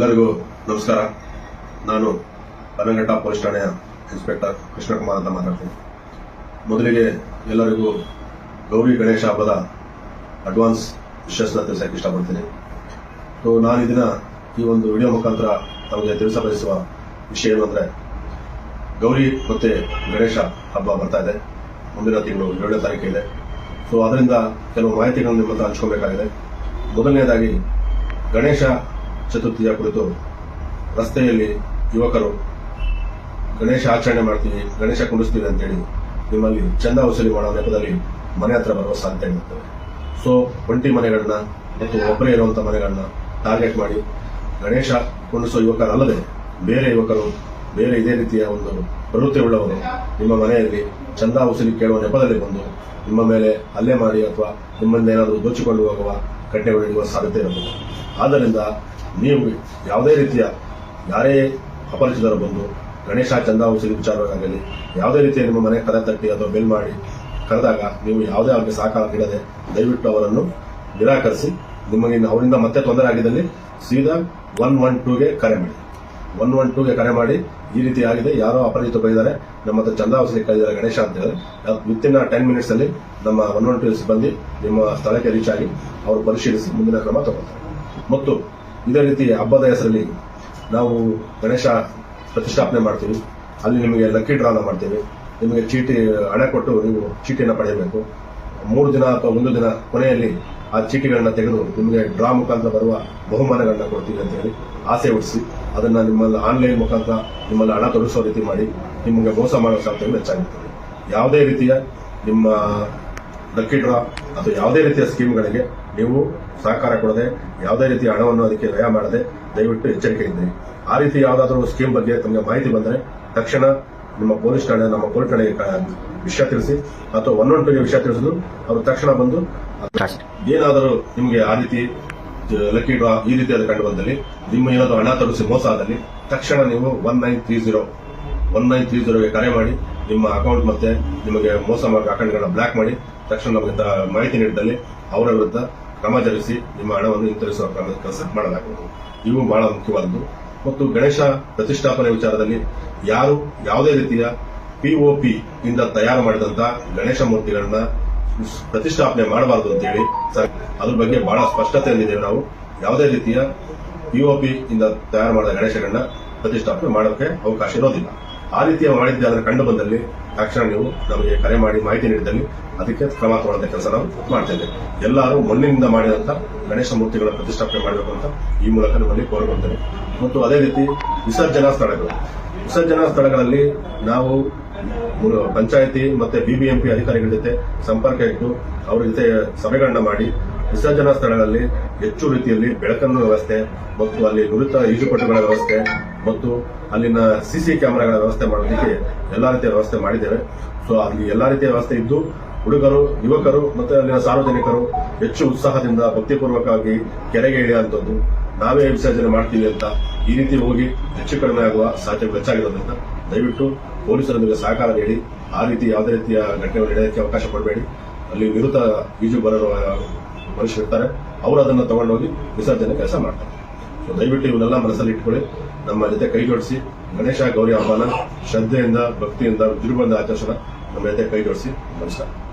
ಎಲ್ಲರಿಗೂ ನಮಸ್ಕಾರ. ನಾನು ಪನ್ನಂಘಟ್ಟ ಪೊಲೀಸ್ ಠಾಣೆಯ ಇನ್ಸ್ಪೆಕ್ಟರ್ ಕೃಷ್ಣಕುಮಾರ್ ಅಂತ ಮಾತಾಡ್ತೀನಿ. ಮೊದಲಿಗೆ ಎಲ್ಲರಿಗೂ ಗೌರಿ ಗಣೇಶ ಹಬ್ಬದ ಅಡ್ವಾನ್ಸ್ ವಿಶಸ್ನ ತಿಳಿಸಕ್ಕೆ ಇಷ್ಟಪಡ್ತೀನಿ. ಸೊ, ನಾನು ಇದನ್ನ ಈ ಒಂದು ವಿಡಿಯೋ ಮುಖಾಂತರ ತಮಗೆ ತಿಳಿಸಬಯಸುವ ವಿಷಯ ಏನು ಅಂದರೆ, ಗೌರಿ ಮತ್ತು ಗಣೇಶ ಹಬ್ಬ ಬರ್ತಾ ಇದೆ. ಮುಂದಿನ ತಿಂಗಳು ಏಳನೇ ತಾರೀಕು ಇದೆ. ಸೊ, ಅದರಿಂದ ಕೆಲವು ಮಾಹಿತಿಗಳನ್ನು ನಿಮ್ಮ ಹತ್ರ ಹಂಚ್ಕೋಬೇಕಾಗಿದೆ. ಮೊದಲನೇದಾಗಿ, ಗಣೇಶ ಚತುರ್ಥಿಯ ಕುರಿತು ರಸ್ತೆಯಲ್ಲಿ ಯುವಕರು ಗಣೇಶ ಆಚರಣೆ ಮಾಡ್ತೀವಿ, ಗಣೇಶ ಕುಂಡಿಸ್ತೀವಿ ಅಂತೇಳಿ ನಿಮ್ಮಲ್ಲಿ ಚಂದ ವಸೂಲಿ ಮಾಡೋ ನೆಪದಲ್ಲಿ ಮನೆ ಹತ್ರ ಬರುವ ಸಾಧ್ಯತೆ ಇರುತ್ತದೆ ಸೊ ಒಂಟಿ ಮನೆಗಳನ್ನ ಮತ್ತು ಒಬ್ಬರೇ ಇರುವಂತಹ ಮನೆಗಳನ್ನ ಟಾರ್ಗೆಟ್ ಮಾಡಿ ಗಣೇಶ ಕುಂಡಿಸೋ ಯುವಕರಲ್ಲದೆ ಬೇರೆ ಯುವಕರು, ಬೇರೆ ಇದೇ ರೀತಿಯ ಒಂದು ಪ್ರವೃತ್ತಿ ಉಳ್ಳವರು ನಿಮ್ಮ ಮನೆಯಲ್ಲಿ ಚಂದ ವಸೂಲಿ ಕೇಳುವ ನೆಪದಲ್ಲಿ ಬಂದು ನಿಮ್ಮ ಮೇಲೆ ಹಲ್ಲೆ ಮಾಡಿ ಅಥವಾ ನಿಮ್ಮಿಂದ ಏನಾದರೂ ದೋಚಿಕೊಂಡು ಹೋಗುವ, ಕಟ್ಟೆ ಹೊಡೆಯುವ ಸಾಧ್ಯತೆ ಇರಬಹುದು. ಆದ್ದರಿಂದ ನೀವು ಯಾವುದೇ ರೀತಿಯ ಯಾರೇ ಅಪರಿಚಿತರು ಬಂದು ಗಣೇಶ ಚಂದ ವಸೂಲಿ ವಿಚಾರವಾಗಲಿ ಯಾವುದೇ ರೀತಿಯ ನಿಮ್ಮ ಮನೆ ಕರೆ ತಟ್ಟಿ ಅಥವಾ ಬೆಲ್ ಮಾಡಿ ಕರೆದಾಗ ನೀವು ಯಾವುದೇ ಅವರಿಗೆ ಸಹಕಾರ ನೀಡದೆ ದಯವಿಟ್ಟು ಅವರನ್ನು ನಿರಾಕರಿಸಿ, ನಿಮಗೆ ಅವರಿಂದ ಮತ್ತೆ ತೊಂದರೆ ಆಗಿದ್ದಲ್ಲಿ ಸೀದಾ ಒನ್ ಒನ್ ಟೂಗೆ ಕರೆ ಮಾಡಿ. ಒನ್ ಒನ್ ಟೂಗೆ ಕರೆ ಮಾಡಿ, ಈ ರೀತಿ ಆಗಿದೆ, ಯಾರೋ ಅಪರಿಚಿತ ಬಂದಿದ್ದಾರೆ, ನಮ್ಮ ಹತ್ರ ಚಂದ ವಸೂಲಿ ಕರೆದಿದ್ದಾರೆ ಗಣೇಶ ಅಂತ ಹೇಳಿದ್ರೆ ವಿತ್ ಇನ್ ಟೆನ್ ಮಿನಿಟ್ಸ್ ಅಲ್ಲಿ ನಮ್ಮ ಒನ್ ಒನ್ ಟೂ ಸಿಬ್ಬಂದಿ ನಿಮ್ಮ ಸ್ಥಳಕ್ಕೆ ರೀಚ್ ಆಗಿ ಅವರು ಪರಿಶೀಲಿಸಿ ಮುಂದಿನ ಕ್ರಮ ತಗೊಳ್ತಾರೆ. ಮತ್ತು ಇದೇ ರೀತಿ ಹಬ್ಬದ ಹೆಸರಲ್ಲಿ ನಾವು ಗಣೇಶ ಪ್ರತಿಷ್ಠಾಪನೆ ಮಾಡ್ತೀವಿ. ಅಲ್ಲಿ ನಿಮಗೆ ಲಕ್ಕಿ ಡ್ರಾನ ಮಾಡ್ತೀವಿ. ನಿಮಗೆ ಚೀಟಿ, ಹಣ ಕೊಟ್ಟು ನೀವು ಚೀಟಿಯನ್ನು ಪಡೆಯಬೇಕು. ಮೂರು ದಿನ ಅಥವಾ ಒಂದು ದಿನ ಕೊನೆಯಲ್ಲಿ ಆ ಚೀಟಿಗಳನ್ನ ತೆಗೆದು ನಿಮಗೆ ಡ್ರಾ ಮುಖಾಂತರ ಬರುವ ಬಹುಮಾನಗಳನ್ನ ಕೊಡ್ತೀವಿ ಅಂತ ಹೇಳಿ ಆಸೆ ಹುಟ್ಟಿಸಿ, ಅದನ್ನ ನಿಮ್ಮಲ್ಲಿ ಆನ್ಲೈನ್ ಮುಖಾಂತರ ನಿಮ್ಮಲ್ಲಿ ಹಣ ತೊಡಗಿಸೋ ರೀತಿ ಮಾಡಿ, ನಿಮಗೆ ಮೋಸ ಮಾಡೋ ಸಾಧ್ಯತೆಗಳು ಹೆಚ್ಚಾಗುತ್ತದೆ ಯಾವುದೇ ರೀತಿಯ ನಿಮ್ಮ ಲಕ್ಕಿ ಡ್ರಾ ಅಥವಾ ಯಾವುದೇ ರೀತಿಯ ಸ್ಕೀಮ್ಗಳಿಗೆ ನೀವು ಸಹಕಾರ ಕೊಡದೆ ಯಾವುದೇ ರೀತಿಯ ಹಣವನ್ನು ಅದಕ್ಕೆ ವ್ಯಯ ಮಾಡದೆ ದಯವಿಟ್ಟು ಎಚ್ಚರಿಕೆ ಇದ್ದೀರಿ ಆ ರೀತಿ ಯಾವುದಾದ್ರೂ ಸ್ಕೀಮ್ ಬಗ್ಗೆ ತಮಗೆ ಮಾಹಿತಿ ಬಂದರೆ ತಕ್ಷಣ ನಿಮ್ಮ ಪೊಲೀಸ್ ಠಾಣೆ ನಮ್ಮ ಪೊಲೀಸ್ ಠಾಣೆಗೆ ವಿಷಯ ತಿಳಿಸಿ ಅಥವಾ ಒನ್ ಒನ್ ಟೂಗೆ ವಿಷಯ ತಿಳಿಸಿದ್ರು ಅವರು ತಕ್ಷಣ ಬಂದು ಏನಾದರೂ ನಿಮಗೆ ಆ ರೀತಿ ಲಕ್ಕಿ ಡ್ರಾ ಈ ರೀತಿಯಾದ ಕಂಡು ಬಂದಲ್ಲಿ ನಿಮ್ಮ ಏನಾದರೂ ಹಣ ತಲುಪಿಸಿ ಮೋಸ ಆದಲ್ಲಿ ತಕ್ಷಣ ನೀವು one nine three zero one nine three ಜೀರೋಗೆ ಕರೆ ಮಾಡಿ ನಿಮ್ಮ ಅಕೌಂಟ್ ಮತ್ತೆ ನಿಮಗೆ ಮೋಸ ಮಾಡೋ ಅಕೌಂಟ್ಗಳನ್ನ ಬ್ಲಾಕ್ ಮಾಡಿ ತಕ್ಷಣ ನಮಗೆ ಮಾಹಿತಿ ನೀಡಿದಲ್ಲಿ ಅವರ ವಿರುದ್ಧ ಕ್ರಮ ಜರುಗಿಸಿ ನಿಮ್ಮ ಹಣವನ್ನು ಹಿಂತಿರುಗಿಸುವ ಕೆಲಸ ಮಾಡಲಾಗುವುದು. ಇವು ಬಹಳ ಮುಖ್ಯವಾದದ್ದು. ಮತ್ತು ಗಣೇಶ ಪ್ರತಿಷ್ಠಾಪನೆ ವಿಚಾರದಲ್ಲಿ ಯಾರು ಯಾವುದೇ ರೀತಿಯ ಪಿಒಪಿ ಇಂದ ತಯಾರು ಮಾಡಿದಂತಹ ಗಣೇಶ ಮೂರ್ತಿಗಳನ್ನ ಪ್ರತಿಷ್ಠಾಪನೆ ಮಾಡಬಾರದು ಅಂತೇಳಿ ಅದ್ರ ಬಗ್ಗೆ ಬಹಳ ಸ್ಪಷ್ಟತೆಯಲ್ಲಿದ್ದೇವೆ ನಾವು. ಯಾವುದೇ ರೀತಿಯ ಪಿಒಪಿ ಇಂದ ತಯಾರು ಮಾಡಿದ ಗಣೇಶಗಳನ್ನ ಪ್ರತಿಷ್ಠಾಪನೆ ಮಾಡೋಕೆ ಅವಕಾಶ ಇರೋದಿಲ್ಲ. ಆ ರೀತಿಯ ಮಾಡಿದ್ದೆ ಆದರೆ ಕಂಡು ಬಂದಲ್ಲಿ ತಕ್ಷಣ ನೀವು ನಮಗೆ ಕರೆ ಮಾಡಿ ಮಾಹಿತಿ ನೀಡಿದಲ್ಲಿ ಅದಕ್ಕೆ ಕ್ರಮ ತಗೊಳ್ಳೋದ ಕೆಲಸ ನಾವು ಮಾಡ್ತೇವೆ ಎಲ್ಲರೂ ಮಣ್ಣಿನಿಂದ ಮಾಡಿದಂಥ ಗಣೇಶ ಮೂರ್ತಿಗಳ ಪ್ರತಿಷ್ಠಾಪನೆ ಮಾಡಬೇಕು ಅಂತ ಈ ಮೂಲಕ ನಮ್ಮಲ್ಲಿ ಕೋರಿಕೊಳ್ತೇವೆ ಮತ್ತು ಅದೇ ರೀತಿ ವಿಸರ್ಜನಾ ಸ್ಥಳಗಳು. ವಿಸರ್ಜನಾ ಸ್ಥಳಗಳಲ್ಲಿ ನಾವು ಪಂಚಾಯತಿ ಮತ್ತೆ ಬಿಬಿಎಂಪಿ ಅಧಿಕಾರಿಗಳ ಜೊತೆ ಸಂಪರ್ಕ ಇಟ್ಟು ಅವರ ಜೊತೆ ಸಭೆಗಳನ್ನ ಮಾಡಿ ವಿಸರ್ಜನಾ ಸ್ಥಳಗಳಲ್ಲಿ ಹೆಚ್ಚು ರೀತಿಯಲ್ಲಿ ಬೆಳಕನ್ನು ವ್ಯವಸ್ಥೆ ಮತ್ತು ಅಲ್ಲಿ ನುರಿತ ಈಜುಪಟುಗಳ ವ್ಯವಸ್ಥೆ ಮತ್ತು ಅಲ್ಲಿನ ಸಿಸಿ ಕ್ಯಾಮೆರಾಗಳ ವ್ಯವಸ್ಥೆ ಮಾಡೋದಕ್ಕೆ ಎಲ್ಲಾ ರೀತಿಯ ವ್ಯವಸ್ಥೆ ಮಾಡಿದ್ದೇವೆ. ಸೊ ಅಲ್ಲಿ ಎಲ್ಲಾ ರೀತಿಯ ವ್ಯವಸ್ಥೆ ಇದ್ದು, ಹುಡುಗರು, ಯುವಕರು ಮತ್ತೆ ಅಲ್ಲಿನ ಸಾರ್ವಜನಿಕರು ಹೆಚ್ಚು ಉತ್ಸಾಹದಿಂದ, ಭಕ್ತಿಪೂರ್ವಕವಾಗಿ ಕೆರೆಗೆ ಇಳಿಯುವಂಥದ್ದು ನಾವೇ ವಿಸರ್ಜನೆ ಮಾಡ್ತೀವಿ ಅಂತ ಈ ರೀತಿ ಹೋಗಿ ಹೆಚ್ಚು ಕಡಿಮೆ ಆಗುವ ಸಾಧ್ಯತೆ ಹೆಚ್ಚಾಗಿರೋದ್ರಿಂದ ದಯವಿಟ್ಟು ಪೊಲೀಸರೊಂದಿಗೆ ಸಹಕಾರ ನೀಡಿ, ಆ ರೀತಿ ಯಾವುದೇ ರೀತಿಯ ಘಟನೆಗಳು ನಡೆಯೋಕ್ಕೆ ಅವಕಾಶ ಕೊಡಬೇಡಿ. ಅಲ್ಲಿ ವಿರುದ್ಧ ಈಜು ಬರೋ ಮನುಷ್ಯರು ಇರ್ತಾರೆ. ಅವರು ಅದನ್ನು ತಗೊಂಡೋಗಿ ವಿಸರ್ಜನೆ ಕೆಲಸ ಮಾಡ್ತಾರೆ. ದಯವಿಟ್ಟು ಇವನ್ನೆಲ್ಲ ಮನಸ್ಸಲ್ಲಿ ಇಟ್ಕೊಳ್ಳಿ. ನಮ್ಮ ಜೊತೆ ಕೈ ಜೋಡಿಸಿ. ಗಣೇಶ ಗೌರಿ ಹಬ್ಬನ ಶ್ರದ್ಧೆಯಿಂದ, ಭಕ್ತಿಯಿಂದ ವಿಜೃಂಭಣೆಯಿಂದ ಆಚರಿಸೋಣ ನಮ್ಮ ಜೊತೆ ಕೈ ಜೋಡಿಸಿ. ನಮಸ್ಕಾರ.